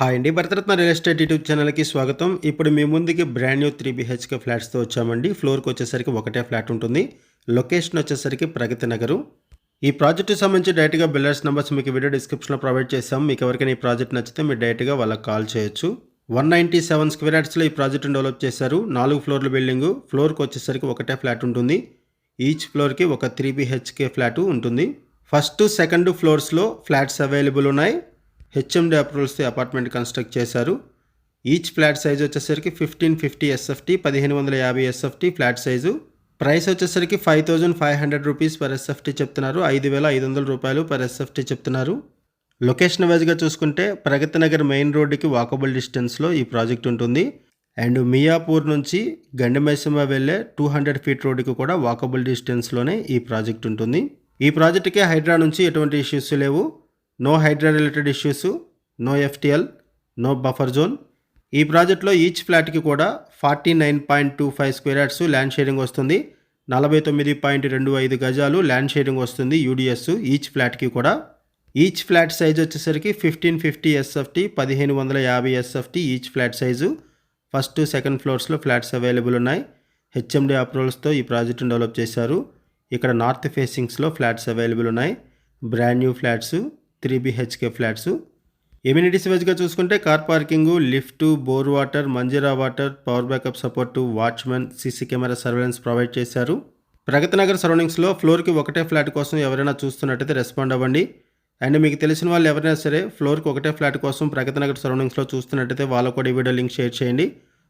Hi అండి. Bharat Ratna real estate YouTube ఛానల్కి స్వాగతం. ఇప్పుడు మీ ముందుకి బ్రాండ్ న్యూ త్రీ బీహెచ్కే ఫ్లాట్స్తో వచ్చామండి. ఫ్లోర్కి వచ్చేసరికి ఒకటే ఫ్లాట్ ఉంటుంది. లొకేషన్ వచ్చేసరికి ప్రగతి నగరు. ఈ ప్రాజెక్టు సంబంధించి డైరెక్ట్గా బిల్డర్స్ నెంబర్స్ మీకు వీడియో డిస్క్రిప్షన్లో ప్రొవైడ్ చేశాం. మీకు ఎవరికైనా ఈ ప్రాజెక్ట్ నచ్చితే మీరు డైరెక్ట్గా వాళ్ళకి కాల్ చేయొచ్చు. వన్ నైంటీ సెవెన్ స్క్వేర్ యార్డ్స్లో ఈ ప్రాజెక్టును డెవలప్ చేశారు. నాలుగు ఫ్లోర్ల బిల్డింగ్. ఫ్లోర్కి వచ్చేసరికి ఒకటే ఫ్లాట్ ఉంటుంది. ఈచ్ ఫ్లోర్కి ఒక త్రీ బీహెచ్కే ఫ్లాట్ ఉంటుంది. ఫస్ట్ సెకండ్ ఫ్లోర్స్లో ఫ్లాట్స్ అవైలబుల్ ఉన్నాయి. హెచ్ఎండి అప్రూవల్స్తో అపార్ట్మెంట్ కన్స్ట్రక్ట్ చేశారు. ఈచ్ ఫ్లాట్ సైజ్ వచ్చేసరికి ఫిఫ్టీన్ ఫిఫ్టీ ఎస్ఎఫ్టీ పదిహేను వందల యాభై ఎస్ఎఫ్టీ ఫ్లాట్ సైజు ప్రైస్ వచ్చేసరికి five thousand five hundred rupees per SFT చెప్తున్నారు. ఐదు వేల ఐదు వందల రూపాయలు పర్ ఎస్ఎఫ్టీ చెప్తున్నారు. లొకేషన్ వైజ్గా చూసుకుంటే ప్రగతి నగర్ మెయిన్ రోడ్డుకి వాకబుల్ డిస్టెన్స్లో ఈ ప్రాజెక్ట్ ఉంటుంది. అండ్ మియాపూర్ నుంచి గండమేసమ వెళ్ళే టూ హండ్రెడ్ ఫీట్ రోడ్డుకి కూడా వాకబుల్ డిస్టెన్స్లోనే ఈ ప్రాజెక్ట్ ఉంటుంది. ఈ ప్రాజెక్టుకి హైడ్రా నుంచి ఎటువంటి ఇష్యూస్ లేవు. No HYDRAA related issues no FTL no buffer zone. ఈ ప్రాజెక్ట్లో ఈచ్ ఫ్లాట్కి కూడా forty nine point two five square yards land sharing వస్తుంది. నలభై తొమ్మిది పాయింట్ రెండు ఐదు గజాలు ల్యాండ్ షేరింగ్ వస్తుంది యూడిఎస్ ఈచ్ ఫ్లాట్కి కూడా. ఈచ్ ఫ్లాట్ సైజ్ వచ్చేసరికి ఫిఫ్టీన్ ఫిఫ్టీ ఎస్ఎఫ్టీ పదిహేను వందల యాభై SFT each flat size. First second ఫ్లోర్స్లో flats available ఉన్నాయి. హెచ్ఎండి అప్రూవల్స్తో ఈ ప్రాజెక్టును డెవలప్ చేశారు. ఇక్కడ నార్త్ ఫేసింగ్స్లో ఫ్లాట్స్ అవైలబుల్ ఉన్నాయి. Brand new flats three BHK flats. Amenities వైజ్గా చూసుకుంటే car parking lift bore water Manjeera water power backup support watchman CC camera surveillance provide చేశారు. ప్రగతి నగర్ సరౌండింగ్స్లో ఫ్లోర్కి ఒకటే ఫ్లాట్ కోసం ఎవరైనా చూస్తున్నట్టయితే రెస్పాండ్ అవ్వండి. అండ్ మీకు తెలిసిన వాళ్ళు ఎవరైనా సరే ఫ్లోర్కి ఒకటే ఫ్లాట్ కోసం ప్రగతి నగర్ సరౌండింగ్స్లో చూస్తున్నట్టయితే వాళ్ళకు కూడా ఈ వీడియో లింక్ షేర్ చేయండి.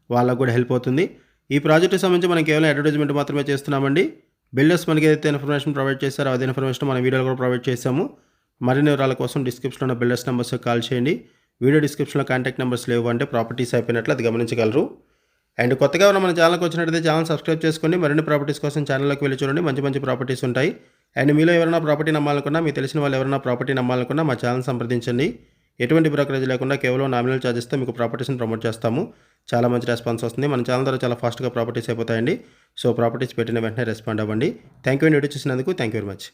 వాళ్ళకు కూడా హెల్ప్ అవుతుంది. ఈ ప్రాజెక్టు సంబంధించి మనం కేవలం అడ్వర్టైజ్మెంట్ మాత్రమే చేస్తున్నామండి. బిల్డర్స్ మనకి ఏదైతే ఇన్ఫర్మేషన్ ప్రొవైడ్ చేశారో అదే ఇన్ఫర్మేషన్ మన వీడియోలో కూడా ప్రొవైడ్ చేశాము. మరిన్ని వివరాల కోసం డిస్క్రిప్షన్లో ఉన్న బిల్డర్స్ నెంబర్స్ కాల్ చేయండి. వీడియో డిస్క్రిప్షన్లో కాంటాక్ట్ నెంబర్స్ లేవు అంటే ప్రాపర్టీస్ అయిపోయినట్లు అది గమనించగలరు. అండ్ కొత్తగా ఉన్న మన ఛానల్కి వచ్చినట్టయితే ఛానల్ సబ్స్క్రైబ్ చేసుకోండి. మరిన్ని ప్రాపర్టీస్ కోసం ఛానల్లోకి వెళ్ళి చూడండి. మంచి మంచి ప్రాపర్టీస్ ఉంటాయి. అండ్ మీలో ఎవరైనా ప్రాపర్టీ నమ్మాలనుకున్నా మీకు తెలిసిన వాళ్ళు ఎవరైనా ప్రాపర్టీ నమ్మాలనుకున్నా మా ఛానల్ సంప్రదించండి. ఎటువంటి బ్రోకరేజ్ లేకుండా కేవలం నామినల్ ఛార్జెస్తో మీకు ప్రాపర్టీస్ని ప్రమోట్ చేస్తాము. చాలా మంచి రెస్పాన్స్ వస్తుంది. మన ఛానల్ ద్వారా చాలా ఫాస్ట్గా ప్రాపర్టీస్ అయిపోతాయండి. సో ప్రాపర్టీస్ పెట్టిన వెంటనే రెస్పాండ్ అవ్వండి. థ్యాంక్ యూ అండి వీడియో చూసినందుకు థ్యాంక్ యూ వెరీ మచ్